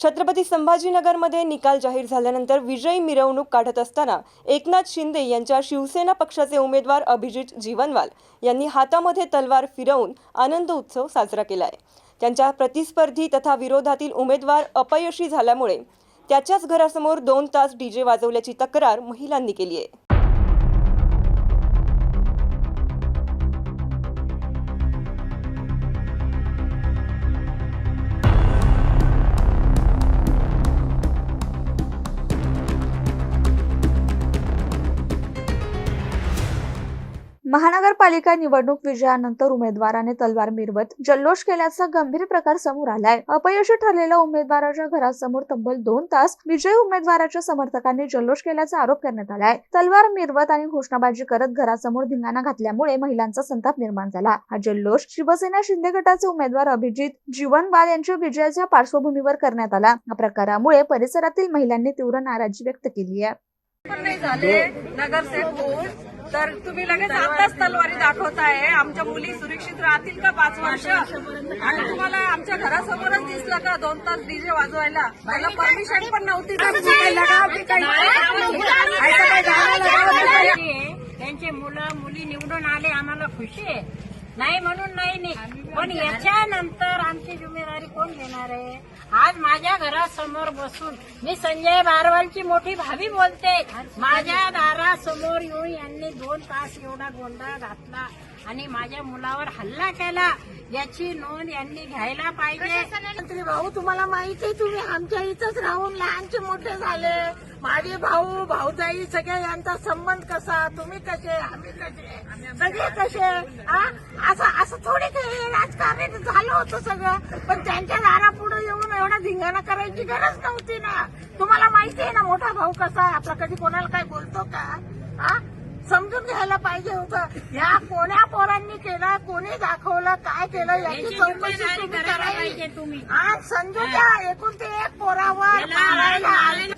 छत्रपती संभाजीनगरमध्ये निकाल जाहीर झाल्यानंतर विजयी मिरवणूक काढत असताना एकनाथ शिंदे यांच्या शिवसेना पक्षाचे उमेदवार अभिजित जीवनवाल यांनी हातामध्ये तलवार फिरवून आनंद उत्सव साजरा केलाय. त्यांच्या प्रतिस्पर्धी तथा विरोधातील उमेदवार अपयशी झाल्यामुळे त्याच्याच घरासमोर दोन तास डीजे वाजवल्याची तक्रार महिलांनी केली आहे. महानगरपालिका निवडणूक विजयानंतर उमेदवाराने तलवार मिरवत जल्लोष केल्याचा गंभीर प्रकार समोर आलाय. अपयशी ठरलेल्या उमेदवाराच्या घरासमोर तब्बल दोन तास विजयी उमेदवाराच्या समर्थकांनी जल्लोष केल्याचा आरोप करण्यात आलाय. तलवार मिरवत आणि घोषणाबाजी करत घरासमोर धिंगाणा घातल्यामुळे महिलांचा संताप निर्माण झाला. हा जल्लोष शिवसेना शिंदे गटाचे उमेदवार अभिजित जीवनवाल यांच्या विजयाच्या पार्श्वभूमीवर करण्यात आला. या प्रकारामुळे परिसरातील महिलांनी तीव्र नाराजी व्यक्त केली आहे. नगरसेवक तर तुम्ही लगेच आताच तलवारी दाखवताय. आमच्या मुली सुरक्षित राहतील का पाच वर्ष? आणि तुम्हाला आमच्या घरासमोरच दिसलं का दोन तास डीजे वाजवायला? मला परमिशन पण नव्हती त्यांचे मुलं मुली निवडून आले आम्हाला खुशी आहे. नाही म्हणून नाही नाही. पण याच्यानंतर आमची जिम्मेदारी कोण घेणार आहे? आज माझ्या घरासमोर बसून मी संजय बारवालची मोठी भाभी बोलते. माझ्या दारासमोर येऊन यांनी दोन तास एवढा गोंधळ घातला आणि माझ्या मुलावर हल्ला केला. याची नोंद यांनी घ्यायला पाहिजे. मंत्री भाऊ तुम्हाला माहिती आहे तुम्ही आमच्या इथंच राहून लहानचे मोठे झाले. माझे भाऊ भाऊजाई सगळे यांचा संबंध कसा? तुम्ही कसे? आम्ही कसे? सगळे कसे? हा? असं असं थोडी काही राजकारण झालं होतं सगळं. पण त्यांच्या दारापुढे येऊन एवढा धिंगाणा करायची गरज नव्हती ना. तुम्हाला माहिती आहे ना मोठा भाऊ कसा आपला कधी कोणाला काय बोलतो का? हा पाहिजे होतं. या कोण्या पोरांनी केलं कोणी दाखवलं काय केलं याची चौकशी तुम्ही तुम्ही. आज संजू द्या एकूण ते एक पोरावर मारायला आले.